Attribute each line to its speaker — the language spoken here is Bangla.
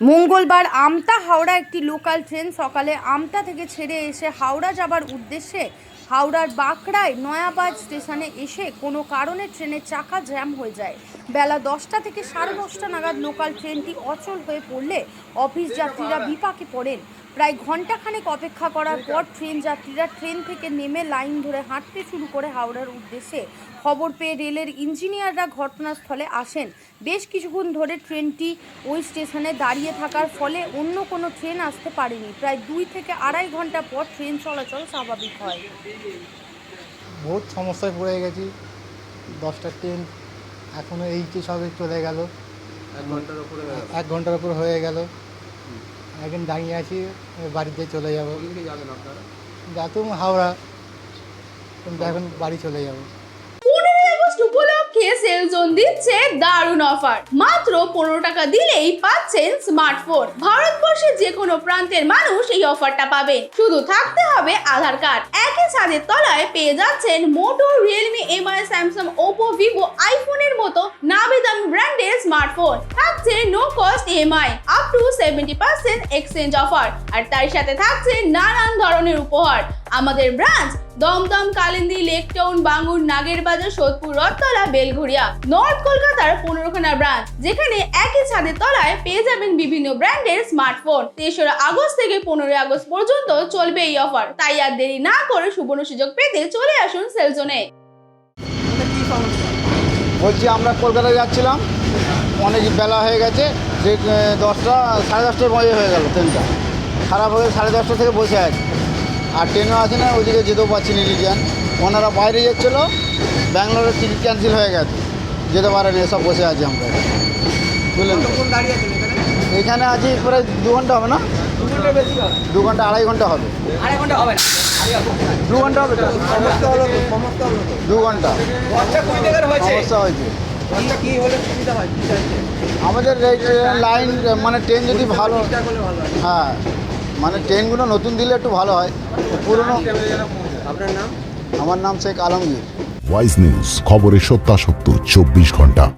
Speaker 1: মঙ্গলবার আমতা হাওড়া একটি লোকাল ট্রেন সকালে আমতা থেকে ছেড়ে এসে হাওড়া যাবার উদ্দেশ্যে হাওড়ার বাঁকড়ায় নয়াবাজ স্টেশনে এসে কোনো কারণে ট্রেনের চাকা জ্যাম হয়ে যায়। বেলা দশটা থেকে সাড়ে দশটা নাগাদ লোকাল ট্রেনটি অচল হয়ে পড়লে অফিস যাত্রীরা বিপাকে পড়েন। প্রায় ঘন্টাখানেক অপেক্ষা করার পর ট্রেন যাত্রীরা ট্রেন থেকে নেমে লাইন ধরে হাঁটতে শুরু করে হাওড়ার উদ্দেশ্যে। খবর পেয়ে রেলের ইঞ্জিনিয়াররা ঘটনাস্থলে আসেন। বেশ কিছুক্ষণ ধরে ট্রেনটি ওই স্টেশনে দাঁড়িয়ে থাকার ফলে অন্য কোনো ট্রেন আসতে পারেনি। প্রায় দুই থেকে আড়াই ঘণ্টা পর ট্রেন চলাচল স্বাভাবিক হয়।
Speaker 2: বহুত সমস্যায় পড়ে গেছি। দশটা ট্রেন এখনও এই যে সবে চলে গেল।
Speaker 3: এক ঘণ্টার উপরে
Speaker 2: এক ঘণ্টার উপর হয়ে গেল। এখন দাঁড়িয়ে আছি বাড়িতে চলে যাব। যাতুম হাওড়া। কিন্তু এখন বাড়ি চলে যাব।
Speaker 4: সেল দিচ্ছে দারুণ অফার। মাত্র পনেরো টাকা দিলেই পাচ্ছেন স্মার্টফোন। ভারতবর্ষের যে কোনো প্রান্তের মানুষ এই অফারটা পাবে শুধু থাকতে হবে আধার কার্ড। একই ছাদের তলায় পেয়ে যাচ্ছেন Moto, Realme, Mi, Samsung, Oppo, Vivo আইফোনের মতো নামি দামি ব্র্যান্ডের স্মার্টফোন থাকছে no cost EMI up to seventy percent exchange offer আর তার সাথে থাকছে নানান ধরনের উপহার। আমাদের ব্রাঞ্চ দমদম, কালিন্দি লেক টাউন বাঙ্গুর নাগেরবাজার সোদপুর, রথতলা বেলঘুরিয়া নর্থ কলকাতার পনেরোখানা ব্রাঞ্চ, যেখানে একই ছাদের তলায় পেয়ে যাবেন বিভিন্ন ব্র্যান্ডের স্মার্টফোন তেসরা আগস্ট থেকে পনেরোই আগস্ট পর্যন্ত চলবে এই অফার তাই আর দেরি না করে সুবর্ণ সুযোগ পেতে চলে আসুন সেলজনে।
Speaker 5: বলছি, আমরা কলকাতায় যাচ্ছিলাম। অনেক বেলা হয়ে গেছে যে দশটা সাড়ে দশটার মধ্যে হয়ে গেল ট্রেনটা খারাপ হয়ে সাড়ে দশটা থেকে বসে আছে। আর ট্রেনও আছে না ওইদিকে যেতেও পারছি না রিটার্ন। ওনারা বাইরে যাচ্ছিল ব্যাঙ্গালোরের টিকিট ক্যান্সেল হয়ে গেছে। যেতে পারেনি সব বসে আছি আমরা। বুঝলেন?
Speaker 3: এখানে?
Speaker 5: আছি প্রায় দু ঘণ্টা হবে না?
Speaker 3: দু
Speaker 5: ঘণ্টা আড়াই ঘণ্টা হবে। দু ঘণ্টা হবে তো? দু
Speaker 3: ঘণ্টা।
Speaker 5: সমস্যা হয়েছে।
Speaker 3: কি হলে সুবিধা হয়?
Speaker 5: আমাদের লাইন মানে ট্রেন যদি ভালো
Speaker 3: হয়।
Speaker 5: হ্যাঁ মানে ট্রেনগুলো নতুন দিলে একটু ভালো হয়। পুরনো
Speaker 3: আপনার নাম?
Speaker 5: আমার নাম শেখ আলমগীর।
Speaker 6: ওয়াইজ নিউজ খবরের সত্যাসত্য চব্বিশ ঘণ্টা।